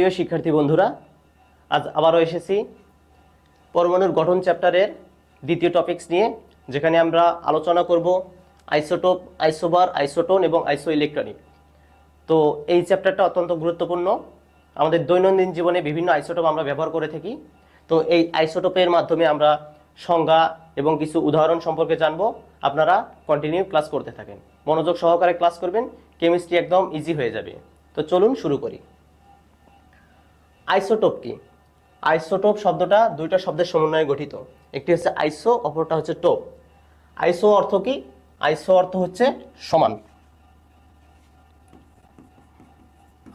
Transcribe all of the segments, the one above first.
প্রিয় শিক্ষার্থী বন্ধুরা, আজ আবারও এসেছি পরমাণুর গঠন চ্যাপ্টারের দ্বিতীয় টপিকস নিয়ে, যেখানে আমরা আলোচনা করব আইসোটোপ, আইসোবার, আইসোটোন এবং আইসো ইলেকট্রনিক তো এই চ্যাপ্টারটা অত্যন্ত গুরুত্বপূর্ণ। আমাদের দৈনন্দিন জীবনে বিভিন্ন আইসোটোপ আমরা ব্যবহার করে থাকি। তো এই আইসোটোপের মাধ্যমে আমরা সংজ্ঞা এবং কিছু উদাহরণ সম্পর্কে জানব। আপনারা কন্টিনিউ ক্লাস করতে থাকেন। মনোযোগ সহকারে ক্লাস করবেন। কেমিস্ট্রি একদম ইজি হয়ে যাবে। তো চলুন শুরু করি। আইসোটোপ কি? আইসোটোপ শব্দটা দুইটা শব্দের সমন্বয়ে গঠিত। একটি হচ্ছে আইসো, অপরটা হচ্ছে টোপ। আইসো অর্থ কি? আইসো অর্থ হচ্ছে সমান।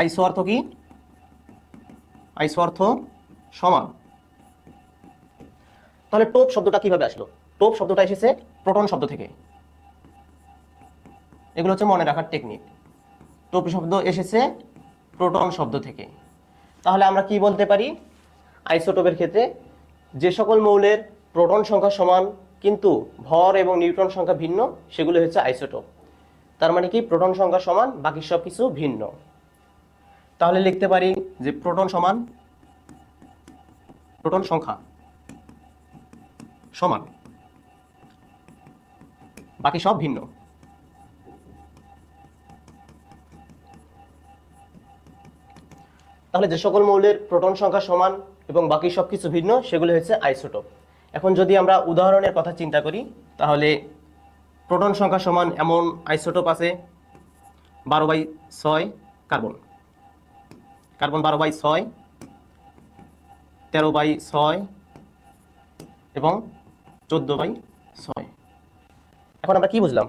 আইসো অর্থ কি? আইসো অর্থ সমান। তাহলে টোপ শব্দটা কীভাবে আসলো? টোপ শব্দটা এসেছে প্রোটন শব্দ থেকে। এগুলো হচ্ছে মনে রাখার টেকনিক টোপ শব্দ এসেছে প্রোটন শব্দ থেকে। তাহলে আমরা কি বলতে পারি? আইসোটোপের ক্ষেত্রে যে সকল মৌলের প্রোটন সংখ্যা সমান, কিন্তু ভর এবং নিউট্রন সংখ্যা ভিন্ন, সেগুলো হচ্ছে আইসোটোপ। তার মানে কি? প্রোটন সংখ্যা সমান, বাকি সব কিছু ভিন্ন। তাহলে লিখতে পারি যে প্রোটন সমান, প্রোটন সংখ্যা সমান, বাকি সব ভিন্ন। তাহলে যে সকল মৌলের প্রোটন সংখ্যা সমান এবং বাকি সব কিছু ভিন্ন, সেগুলো হচ্ছে আইসোটোপ। এখন যদি আমরা উদাহরণের কথা চিন্তা করি, তাহলে প্রোটন সংখ্যা সমান এমন আইসোটোপ আছে বারো বাই ছয় কার্বন। কার্বন বারো বাই ছয়, তেরো বাই ছয় এবং চোদ্দ বাই ছয়। এখন আমরা কি বুঝলাম?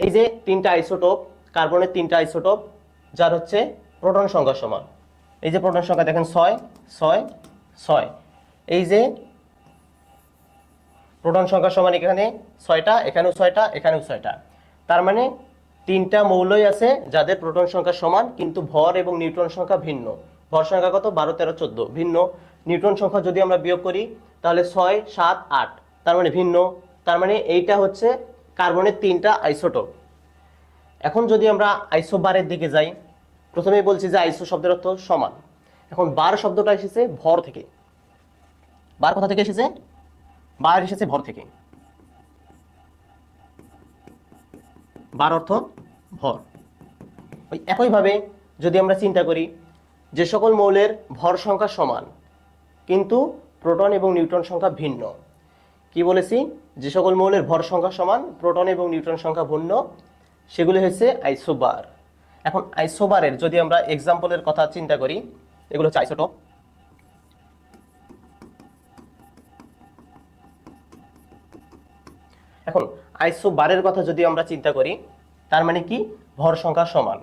এই যে তিনটা আইসোটোপ, কার্বনের তিনটা আইসোটোপ, যার হচ্ছে প্রোটন সংখ্যা সমান। এই যে প্রোটন সংখ্যা দেখেন, ছয় ছয় ছয়। এই যে প্রোটন সংখ্যা সমান এখানে ছয়টা, এখানেও ছয়টা এখানেও ছয়টা। তার মানে তিনটা মৌলই আছে যাদের প্রোটন সংখ্যা সমান, কিন্তু ভর এবং নিউট্রন সংখ্যা ভিন্ন। ভর সংখ্যা কত? বারো, তেরো, চোদ্দ। ভিন্ন। নিউট্রন সংখ্যা যদি আমরা বিয়োগ করি, তাহলে ছয়, সাত, আট। তার মানে ভিন্ন। তার মানে এইটা হচ্ছে কার্বনের তিনটা আইসোটোপ। এখন যদি আমরা আইসো বারের দিকে যাই প্রথমেই বলছি যে আইসো শব্দের অর্থ সমান। এখন বার শব্দটা এসেছে ভর থেকে। বার কোথা থেকে এসেছে? বার এসেছে ভর থেকে। বার অর্থ ভর। ওই একইভাবে যদি আমরা চিন্তা করি, যে সকল মৌলের ভর সংখ্যা সমান, কিন্তু প্রোটন এবং নিউট্রন সংখ্যা ভিন্ন। কি বলেছি? যে সকল মৌলের ভর সংখ্যা সমান, প্রোটন এবং নিউট্রন সংখ্যা ভিন্ন, সেগুলি হচ্ছে আইসোবার। এখন আইসোবারের যদি আমরা এক্সাম্পলের কথা চিন্তা করি, এগুলো হচ্ছে আইসোটোপ এখন আইসোবারের কথা যদি আমরা চিন্তা করি, তার মানে কি? ভর সংখ্যা সমান।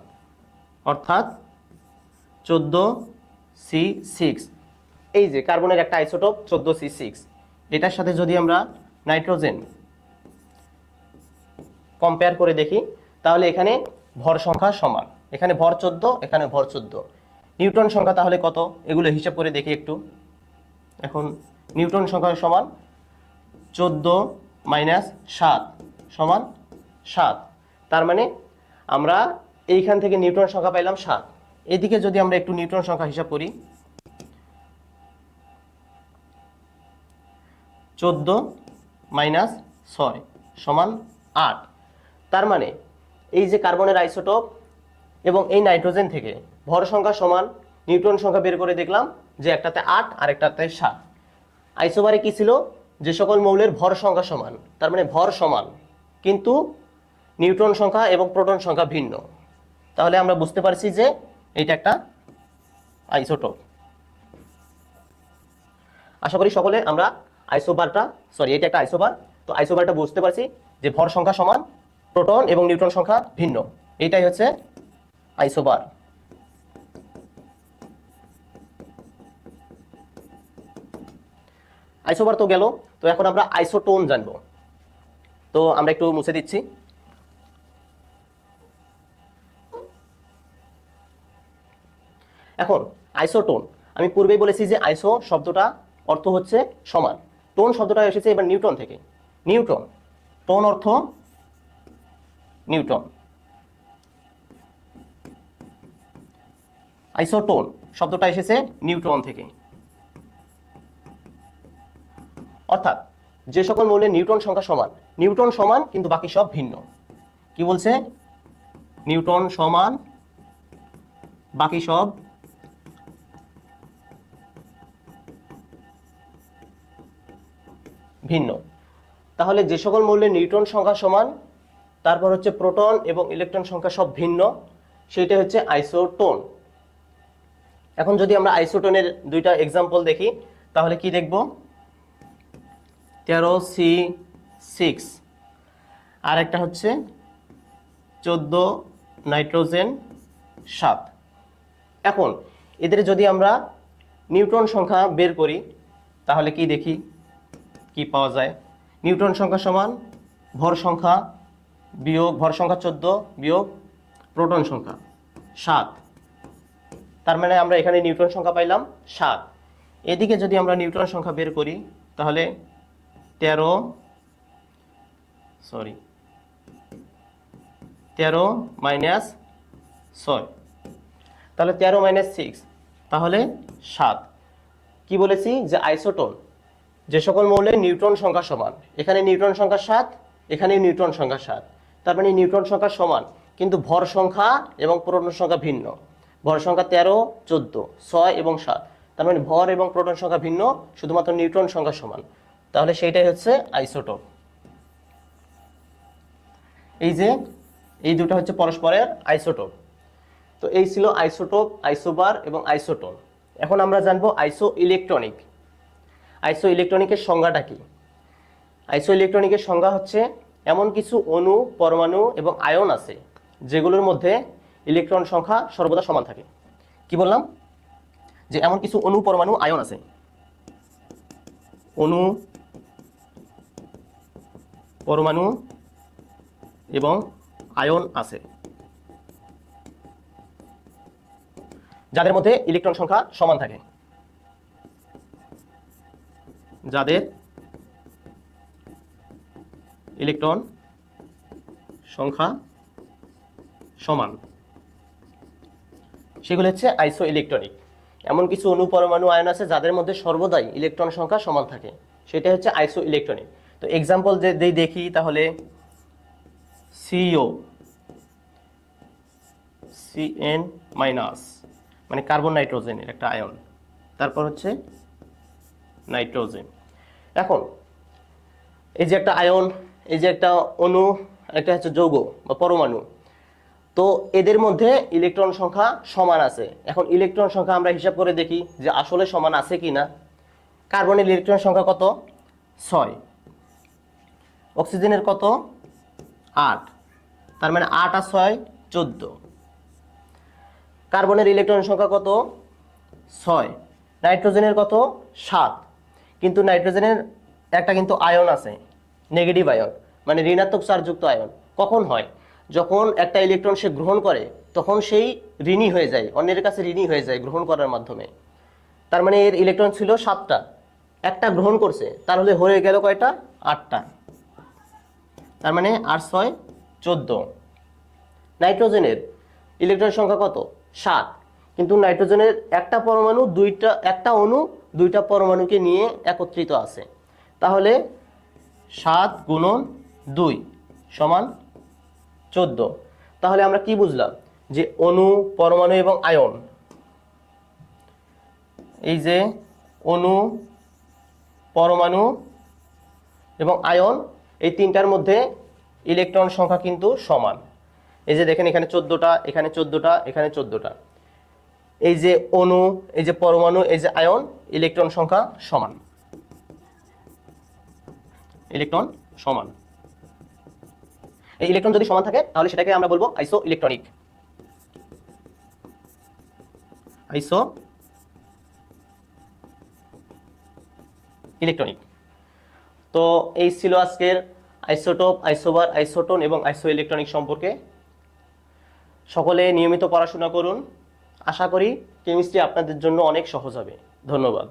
অর্থাৎ চোদ্দ সি সিক্স। এই যে কার্বনের একটা আইসোটোপ চোদ্দ সি সিক্স। এটার সাথে যদি আমরা নাইট্রোজেন কম্পেয়ার করে দেখি, তাহলে এখানে ভর সংখ্যা সমান। এখানে ভর চোদ্দ, এখানে ভর চোদ্দ। নিউটন সংখ্যা তাহলে কত? এগুলো হিসাব করে দেখি একটু। এখন নিউটন সংখ্যা সমান চোদ্দ মাইনাস সাত সমান সাত। তার মানে আমরা এইখান থেকে নিউটন সংখ্যা পাইলাম সাত। এদিকে যদি আমরা একটু নিউটন সংখ্যা হিসাব করি, চোদ্দ মাইনাস ছয় সমান আট। তার মানে এই যে কার্বনের আইসোটোপ এবং এই নাইট্রোজেন থেকে ভর সংখ্যা সমান, নিউট্রন সংখ্যা বের করে দেখলাম যে একটাতে আট আর একটাতে সাত। আইসোবারে কি ছিল? যে সকল মৌলের ভর সংখ্যা সমান, তার মানে ভর সমান, কিন্তু নিউট্রন সংখ্যা এবং প্রোটন সংখ্যা ভিন্ন। তাহলে আমরা বুঝতে পারছি যে এইটা একটা আইসোটোপ। আশা করি সকলে আমরা আইসোবারটা, সরি, এটা একটা আইসোবার। তো আইসোবারটা বুঝতে পারছি যে ভর সংখ্যা সমান প্রোটন এবং নিউট্রন সংখ্যা ভিন্ন। এইটাই হচ্ছে আইসোবার। আইসোবার তো গেল, তো এখন আমরা আইসোটোন জানব। তো আমরা একটু মুছে দিচ্ছি। এখন, আইসোটোন, আমি পূর্বেই বলেছি যে আইসো শব্দটা অর্থ হচ্ছে সমান। টোন শব্দটা এসেছে এবার নিউটন থেকে। নিউটন টোন অর্থ নিউটন। আইসোটোন শব্দটা এসেছে নিউট্রন থেকে। অর্থাৎ যে সকল মৌলের নিউটন সংখ্যা সমান নিউটন সমান কিন্তু বাকি সব ভিন্ন। কি বলছে? নিউটন সমান বাকি সব ভিন্ন। তাহলে যে সকল মৌলের নিউটন সংখ্যা সমান তারপর হচ্ছে প্রোটন এবং ইলেকট্রন সংখ্যা সব ভিন্ন। সেটা হচ্ছে আইসোটোন। এখন যদি আমরা আইসোটোনের দুইটা এক্সাম্পল দেখি, তাহলে কি দেখব? তেরো সি সিক্স। আর একটা হচ্ছে চোদ্দ নাইট্রোজেন সাত। এখন এদের যদি আমরা নিউট্রন সংখ্যা বের করি, তাহলে কি দেখি? কি পাওয়া যায়? নিউট্রন সংখ্যা সমান ভর সংখ্যা বিয়োগ ভর সংখ্যা চোদ্দ, বিয়োগ প্রোটন সংখ্যা সাত। তার মানে আমরা এখানে নিউটন সংখ্যা পাইলাম সাত। এদিকে যদি আমরা নিউট্রন সংখ্যা বের করি, তাহলে তেরো সরি তেরো মাইনাস ছয়। তাহলে তেরো মাইনাস সিক্স তাহলে সাত। কি বলেছি? যে আইসোটোন যে সকল মৌলের নিউট্রন সংখ্যা সমান। এখানে নিউট্রন সংখ্যা সাত, এখানে নিউট্রন সংখ্যা সাত। তার মানে নিউট্রন সংখ্যা সমান, কিন্তু ভর সংখ্যা এবং প্রোটন সংখ্যা ভিন্ন। ভর সংখ্যা তেরো, চোদ্দ, ছয় এবং সাত। তার মানে ভর এবং প্রোটন সংখ্যা ভিন্ন, শুধুমাত্র নিউট্রন সংখ্যা সমান। তাহলে সেইটাই হচ্ছে আইসোটোপ। এই যে, এই দুটো হচ্ছে পরস্পরের আইসোটোপ। তো এই ছিল আইসোটোপ, আইসোবার এবং আইসোটোন। এখন আমরা জানব আইসো ইলেকট্রনিক আইসো ইলেকট্রনিকের সংজ্ঞাটা কি? আইসো ইলেকট্রনিকের সংজ্ঞা হচ্ছে এমন কিছু অণু, পরমাণু এবং আয়ন আছে, যেগুলোর মধ্যে ইলেকট্রন সংখ্যা সর্বদা সমান থাকে। কি বললাম? যে এমন কিছু অণু, পরমাণু, আয়ন আছে। অণু, পরমাণু এবং আয়ন আছে। যাদের মধ্যে ইলেকট্রন সংখ্যা সমান থাকে। যাদের ইলেকট্রন সংখ্যা সমান। সেগুলো হচ্ছে আইসো ইলেকট্রনিক এমন কিছু অণু পরমাণু আয়ন আছে যাদের মধ্যে সর্বদাই ইলেকট্রন সংখ্যা সমান থাকে। সেটা হচ্ছে আইসো ইলেকট্রনিক তো এক্সাম্পল যদি দেখি তাহলে সিও সিএন মাইনাস মানে কার্বন নাইট্রোজেনের একটা আয়ন। তারপর হচ্ছে নাইট্রোজেন এখন, এই যে একটা আয়ন এই যে একটা অণু, একটা হচ্ছে যৌগ বা পরমাণু। তো এদের মধ্যে ইলেকট্রন সংখ্যা সমান আছে। এখন ইলেকট্রন সংখ্যা আমরা হিসাব করে দেখি যে আসলে সমান আছে কি না কার্বনের ইলেকট্রন সংখ্যা কত? ছয়। অক্সিজেনের কত? আট। তার মানে আট আর ছয়, চোদ্দ। কার্বনের ইলেকট্রন সংখ্যা কত? ছয়। নাইট্রোজেনের কত? সাত। কিন্তু নাইট্রোজেনের একটা কিন্তু আয়ন আছে। নেগেটিভ আয়ন মানে ঋণাত্মক চার্জযুক্ত আয়ন কখন হয়? যখন একটা ইলেকট্রন সে গ্রহণ করে, তখন সেই ঋণী হয়ে যায়, অন্যের কাছে ঋণী হয়ে যায় গ্রহণ করার মাধ্যমে। তার মানে এর ইলেকট্রন ছিল সাতটা। একটা গ্রহণ করছে, তাহলে হয়ে গেল কয়টা? আটটা। তার মানে আট ছয়? চোদ্দ। নাইট্রোজেনের ইলেকট্রন সংখ্যা কত? সাত। কিন্তু নাইট্রোজেনের একটা পরমাণু দুইটা, একটা অণু দুইটা পরমাণুকে নিয়ে একত্রিত আছে। তাহলে সাত গুণন দুই সমান চোদ্দ। তাহলে আমরা কি বুঝলাম? যে অণু পরমাণু এবং আয়ন। এই যে অণু পরমাণু এবং আয়ন, এই তিনটার মধ্যে ইলেকট্রন সংখ্যা কিন্তু সমান। এই যে দেখেন, এখানে চোদ্দোটা এখানে চোদ্দোটা এখানে চোদ্দোটা। এই যে অণু এই যে পরমাণু, এই যে আয়ন, ইলেকট্রন সংখ্যা সমান। ইলেকট্রন সমান। এই ইলেকট্রন যদি সমান থাকে, তাহলে সেটাকে আমরা বলব আইসো ইলেকট্রনিক আইসো ইলেকট্রনিক তো এই ছিল আজকের আইসোটোপ, আইসোবার, আইসোটোন এবং আইসো ইলেকট্রনিক সম্পর্কে। সকলে নিয়মিত পড়াশোনা করুন। আশা করি কেমিস্ট্রি আপনাদের জন্য অনেক সহজ হবে। ধন্যবাদ।